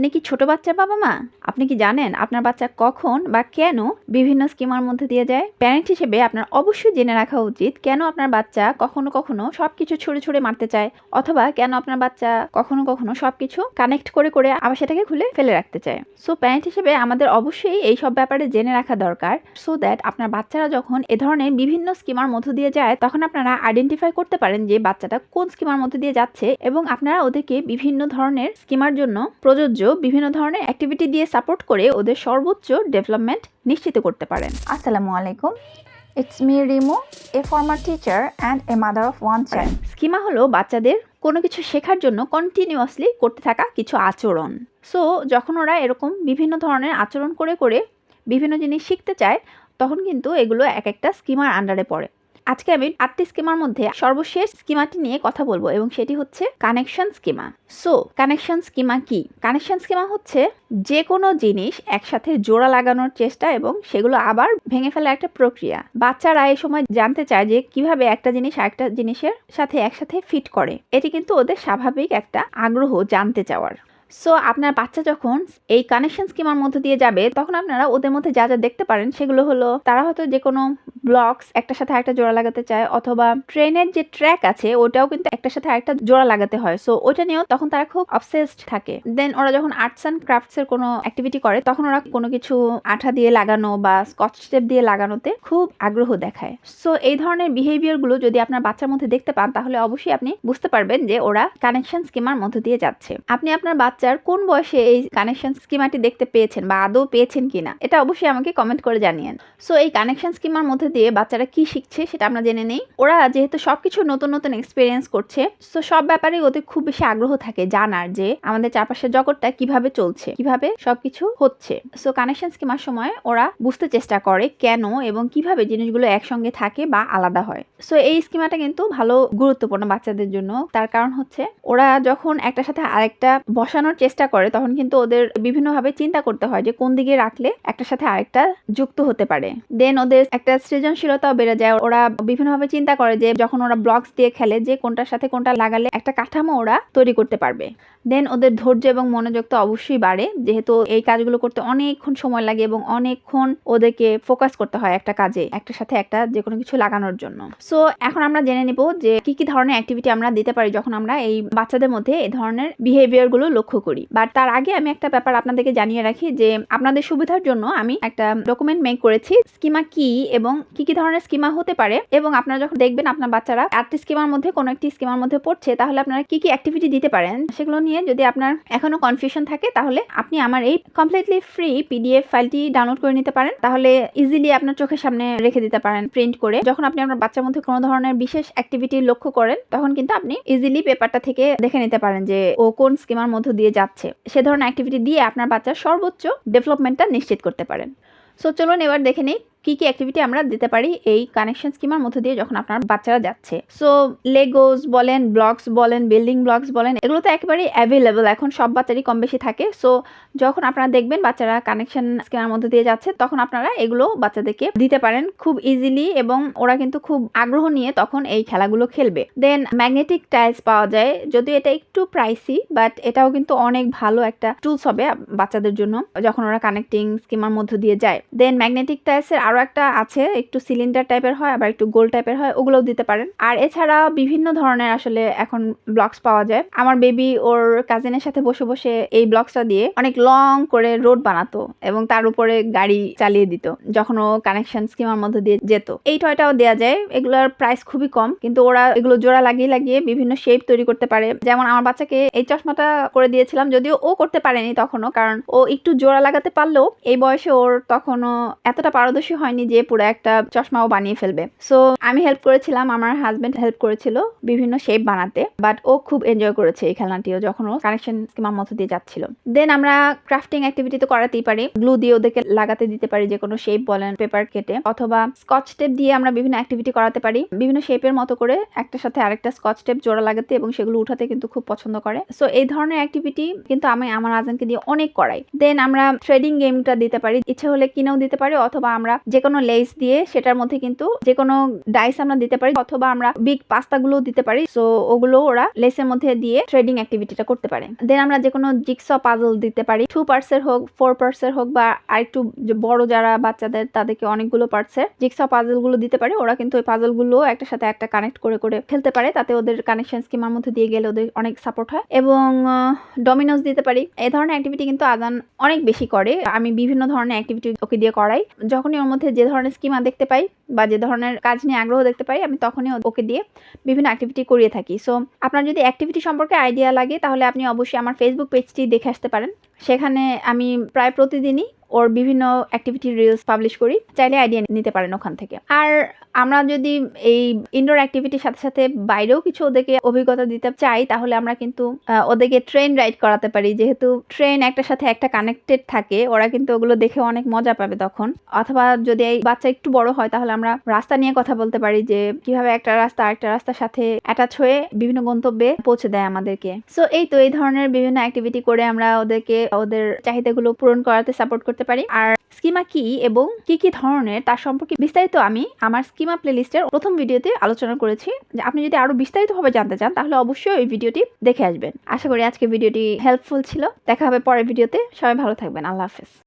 আপনি কি ছোট বাচ্চার বাবা মা? আপনি কি জানেন আপনার বাচ্চা কখন বা কেন বিভিন্ন স্কিমার মধ্যে দিয়ে যায়? প্যারেন্ট হিসেবে আপনার অবশ্যই জেনে রাখা উচিত কেন আপনার বাচ্চা কখনো কখনো সবকিছু ছুড়ে ছুড়ে মারতে চায় অথবা কেন আপনার বাচ্চা কখনো কখনো সবকিছু কানেক্ট করে করে আবার সেটাকে খুলে ফেলে রাখতে চায়। সো প্যারেন্ট হিসেবে আমাদের অবশ্যই এই সব ব্যাপারে জেনে রাখা দরকার সো দ্যাট আপনার বাচ্চারা যখন এ ধরনের বিভিন্ন স্কিমার মধ্য দিয়ে যায়, তখন আপনারা আইডেন্টিফাই করতে পারেন যে বাচ্চাটা কোন স্কিমার মধ্যে দিয়ে যাচ্ছে এবং আপনারা ওদেরকে বিভিন্ন ধরনের স্কিমার জন্য প্রযোজ্য বিভিন্ন ধরনের অ্যাক্টিভিটি দিয়ে সাপোর্ট করে ওদের সর্বোচ্চ ডেভেলপমেন্ট নিশ্চিত করতে পারেন। আসসালামু আলাইকুম। It's me Rimu a former teacher and a mother of one child schema হলো বাচ্চাদের কোনো কিছু শেখার জন্য কন্টিনিউয়াসলি করতে থাকা কিছু আচরণ। সো যখন ওরা এরকম বিভিন্ন ধরনের আচরণ করে করে বিভিন্ন জিনিস শিখতে চায় তখন কিন্তু এগুলো এক একটা স্কিমার আন্ডারে পড়ে। আজকে আমি আটটি স্কিমার মধ্যে সর্বশেষ স্কিমাটি নিয়ে কথা বলব এবং সেটি হচ্ছে connection schema so connection schema কি? কানেকশন স্কিমা হচ্ছে যে কোনো জিনিস একসাথে জোড়া লাগানোর চেষ্টা এবং সেগুলো আবার ভেঙে ফেলার একটা প্রক্রিয়া। বাচ্চারা এই সময় জানতে চায় যে কীভাবে একটা জিনিস আরেকটা জিনিসের সাথে একসাথে ফিট করে। এটি কিন্তু ওদের স্বাভাবিক একটা আগ্রহ জানতে চাওয়ার। সো আপনার বাচ্চা যখন এই কানেকশন স্কিমার মধ্যে দিয়ে যাবে, তখন আপনারা ওদের মধ্যে যা যা দেখতে পারেন, সেগুলো হলো তারা হয়তো যে কোনো ব্লকস একটার সাথে একটা জোড়া লাগাতে চায়, অথবা ট্রেনের যে ট্র্যাক আছে, ওটাও কিন্তু একটার সাথে আরেকটা জোড়া লাগাতে হয়। সো ওটা নিয়েও তখন তারা খুব অবসেসড থাকে। দেন ওরা যখন আর্টস অ্যান্ড ক্রাফটস এর কোনো অ্যাক্টিভিটি করে, তখন ওরা কোনো কিছু আঠা দিয়ে লাগানো বা স্কচ টেপ দিয়ে লাগানোতে খুব আগ্রহ দেখায়। সো এই ধরনের বিহেভিয়ারগুলো যদি আপনার বাচ্চার মধ্যে দেখতে পান, তাহলে অবশ্যই আপনি বুঝতে পারবেন যে ওরা কানেকশন স্কিমার মধ্যে দিয়ে যাচ্ছে। আপনি আপনার বাচ্চার কোন বয়সে এই কানেকশন স্কিমাটি দেখতে পেয়েছেন বা আদৌ পেয়েছেন কিনা? এটা অবশ্যই আমাকে কমেন্ট করে জানিয়েন। সো এই কানেকশন স্কিমার মধ্যে দিয়ে বাচ্চারা কি শিখছে সেটা আমরা জেনে নেই। ওরা যেহেতু সবকিছু নতুন নতুন এক্সপিরিয়েন্স করছে সো সব ব্যাপারে ওদের খুব বেশি আগ্রহ থাকে জানার যে আমাদের চারপাশের জগৎটা কীভাবে চলছে, কীভাবে সবকিছু হচ্ছে। সো কানেকশন স্কিমার সময় ওরা বুঝতে চেষ্টা করে কেন এবং কীভাবে জিনিসগুলো একসঙ্গে থাকে বা আলাদা হয়। সো এই স্কিমাটা কিন্তু ভালো গুরুত্বপূর্ণ বাচ্চাদের জন্য। তার কারণ হচ্ছে ওরা যখন একটার সাথে আরেকটা বসানোর চেষ্টা করে, তখন কিন্তু ওদের বিভিন্নভাবে চিন্তা করতে হয় যে কোন দিকে রাখলে একটা সাথে আরেকটা যুক্ত হতে পারে। দেন ওদের একটা সৃজনশীলতাও বেড়ে যায়। ওরা বিভিন্নভাবে চিন্তা করে যে যখন ওরা ব্লকস দিয়ে খেলে, যে কোনটার সাথে কোনটা লাগালে একটা কাঠামো ওরা তৈরি করতে পারবে। দেন ওদের ধৈর্য এবং মনোযোগ তো অবশ্যই বাড়ে। যেহেতু এই কাজগুলো করতে অনেকক্ষণ সময় লাগে এবং অনেকক্ষণ ওদেরকে ফোকাস করতে হয় একটা কাজে, একটার সাথে একটা যে কোনো কিছু লাগানোর জন্য। সো এখন আমরা জেনে নিব যে কি কি ধরনের অ্যাক্টিভিটি আমরা দিতে পারি যখন আমরা এই বাচ্চাদের মধ্যে এই ধরনের বিহেভিয়ারগুলো লক্ষ্য করি। বাট তার আগে আমি একটা ব্যাপার আপনাদেরকে জানিয়ে রাখি যে আপনাদের সুবিধার জন্য আমি একটা ডকুমেন্ট মেক করেছি স্কিমা কি এবং কি কি ধরনের স্কিমা হতে পারে। এবং আপনারা যখন দেখবেন আপনার বাচ্চারা আটটি স্কিমার মধ্যে কোনো একটি স্কিমার মধ্যে পড়ছে, তাহলে আপনারা কি কি অ্যাক্টিভিটি দিতে পারেন সেগুলো নিয়ে যদি আপনার এখনও কনফিউশন থাকে, তাহলে আপনি আমার এই কমপ্লিটলি ফ্রি পিডিএফ ফাইলটি ডাউনলোড করে নিতে পারেন। তাহলে ইজিলি আপনার চোখের সামনে রেখে দিতে পারেন প্রিন্ট করে। যখন আপনি আপনার বাচ্চার মধ্যে কোনো ধরনের বিশেষ অ্যাক্টিভিটি লক্ষ্য করেন, তখন কিন্তু আপনি ইজিলি পেপারটা থেকে দেখে নিতে পারেন যে ও কোন স্কিমার মধ্য দিয়ে যাচ্ছে। সে ধরনের অ্যাক্টিভিটি দিয়ে আপনার বাচ্চার সর্বোচ্চ ডেভেলপমেন্টটা নিশ্চিত করতে পারেন। সো চলুন এবার দেখে নিই কি কি অ্যাক্টিভিটি আমরা দিতে পারি এই কানেকশন স্কিমার মধ্যে দিয়ে যখন আপনার বাচ্চারা যাচ্ছে? সো লেগোস বলেন ব্লকস বলেন বিল্ডিং ব্লকস বলেন এগুলো তো একেবারেই অ্যাভেলেবল এখন সব বাচ্চারই কম বেশি থাকে। সো যখন আপনারা দেখবেন বাচ্চারা কানেকশন স্কিমার মধ্যে দিয়ে যাচ্ছে, তখন আপনারা এগুলো বাচ্চাদেরকে দিতে পারেন খুব ইজিলি এবং ওরা কিন্তু খুব আগ্রহ নিয়ে তখন এই খেলাগুলো খেলবে। দেন ম্যাগনেটিক টাইলস পাওয়া যায়। যদিও এটা একটু প্রাইসি বাট এটাও কিন্তু অনেক ভালো একটা টুলস হবে বাচ্চাদের জন্য যখন ওরা কানেক্টিং স্কিমার মধ্যে দিয়ে যায়। দেন ম্যাগনেটিক টাইলসের আরও একটা আছে, একটু সিলিন্ডার টাইপের হয়, আবার একটু গোল টাইপের হয়, ওগুলোও দিতে পারেন। আর এছাড়া বিভিন্ন ধরনের আসলে এখন ব্লকস পাওয়া যায়। আমার বেবি ওর কাজিনের সাথে বসে বসে এই ব্লকসটা দিয়ে অনেক লং করে রোড বানাতো এবং তার উপরে গাড়ি চালিয়ে দিত, যখন ও কানেকশন স্কিমার মধ্যে দিয়ে যেত। এই টয়টাও দেওয়া যায়, এগুলোর প্রাইস খুবই কম, কিন্তু ওরা এগুলো জোড়া লাগিয়ে লাগিয়ে বিভিন্ন শেপ তৈরি করতে পারে। যেমন আমার বাচ্চাকে এই চশমাটা করে দিয়েছিলাম, যদিও ও করতে পারেনি তখনও, কারণ ও একটু জোড়া লাগাতে পারলেও এই বয়সে ওর তখনও এতটা পারদর্শী হয়নি যে পুরো একটা চশমাও বানিয়ে ফেলবে। সো আমি হেল্প করেছিলাম, আমার হাজবেন্ড হেল্প করেছিল বিভিন্ন শেপ বানাতে বাট ও খুব এনজয় করেছে এই খেলনাটিও যখন ও কানেকশন স্কিমার মতো দিয়ে যাচ্ছিল। দেন আমরা ক্রাফটিং অ্যাক্টিভিটি তো করাতেই পারি গ্লু দিয়ে ওদেরকে লাগাতে দিতে পারি, যে কোনো শেপ বলেন পেপার কেটে, অথবা স্কচ টেপ দিয়ে আমরা বিভিন্ন অ্যাক্টিভিটি করাতে পারি, বিভিন্ন শেপের মতো করে একটার সাথে আরেকটা স্কচ টেপ জোড়া লাগাতে এবং সেগুলো উঠাতে কিন্তু খুব পছন্দ করে। সো এই ধরনের অ্যাক্টিভিটি কিন্তু আমি আমার আজানকে দিয়ে অনেক করাই। দেন আমরা ট্রেডিং গেমটা দিতে পারি, ইচ্ছে হলে কিনেও দিতে পারি, অথবা আমরা যে কোনো লেস দিয়ে সেটার মধ্যে কিন্তু যে কোনো ডাইস আমরা দিতে পারি অথবা আমরা বিগ পাস্তাগুলো দিতে পারি সো ওগুলো ওরা লেসের মধ্যে দিয়ে ট্রেডিং অ্যাক্টিভিটিটা করতে পারে। দেন আমরা যে কোনো জিক্স পাজল দিতে পারি টু পার্টসের হোক ফোর পার্টসের হোক বা আরেকটু বড় যারা বাচ্চাদের তাদেরকে অনেকগুলো পার্টসের জিক্স পাজলগুলো দিতে পারে, ওরা কিন্তু ওই পাজলগুলো একটা সাথে একটা কানেক্ট করে করে ফেলতে পারে, তাতে ওদের কানেকশন স্কিমার মধ্যে দিয়ে গেলে ওদের অনেক সাপোর্ট হয়। এবং ডমিনোজ দিতে পারি, এই ধরনের অ্যাক্টিভিটি কিন্তু আদান অনেক বেশি করে। আমি বিভিন্ন ধরনের অ্যাক্টিভিটি ওকে দিয়ে করাই। যখনই ওর মধ্যে যে ধরনের স্কিমা দেখতে পাই বা যে ধরনের কাজ নিয়ে আগ্রহ দেখতে পাই, আমি তখনই ওকে দিয়ে বিভিন্ন অ্যাক্টিভিটি করিয়ে থাকি। সো আপনার যদি অ্যাক্টিভিটি সম্পর্কে আইডিয়া লাগে, তাহলে আপনি অবশ্যই আমার ফেসবুক পেজটি দেখে আসতে পারেন। সেখানে আমি প্রায় প্রতিদিনই ওর বিভিন্ন অ্যাক্টিভিটি রিলস পাবলিশ করি, চাইলে আইডিয়া নিতে পারেন ওখান থেকে। আর আমরা যদি এই ইনডোর অ্যাক্টিভিটির সাথে সাথে বাইরেও কিছু ওদেরকে অভিজ্ঞতা দিতে চাই, তাহলে আমরা কিন্তু ওদেরকে ট্রেন রাইড করাতে পারি। যেহেতু ট্রেন একটার সাথে একটা কানেক্টেড থাকে, ওরা কিন্তু ওগুলো দেখে অনেক মজা পাবে তখন। অথবা যদি এই বাচ্চা একটু বড় হয়, তাহলে আমরা রাস্তা নিয়ে কথা বলতে পারি যে, কীভাবে একটা রাস্তা আরেকটা রাস্তার সাথে অ্যাটাচ হয়ে বিভিন্ন গন্তব্যে পৌঁছে দেয় আমাদেরকে। সো এই তো এই ধরনের বিভিন্ন অ্যাক্টিভিটি করে আমরা ওদেরকে, ওদের চাহিদাগুলো পূরণ করাতে সাপোর্ট করতে পারি। আর স্কিমা কি এবং কি কি ধরনের তার সম্পর্কে বিস্তারিত আমি আমার স্কিমা প্লেলিস্টের প্রথম ভিডিওতে আলোচনা করেছি। যে আপনি যদি আরও বিস্তারিতভাবে জানতে চান, তাহলে অবশ্যই ওই ভিডিওটি দেখে আসবেন। আশা করি আজকে ভিডিওটি হেল্পফুল ছিল। দেখা হবে পরের ভিডিওতে। সবাই ভালো থাকবেন। আল্লাহ হাফেজ।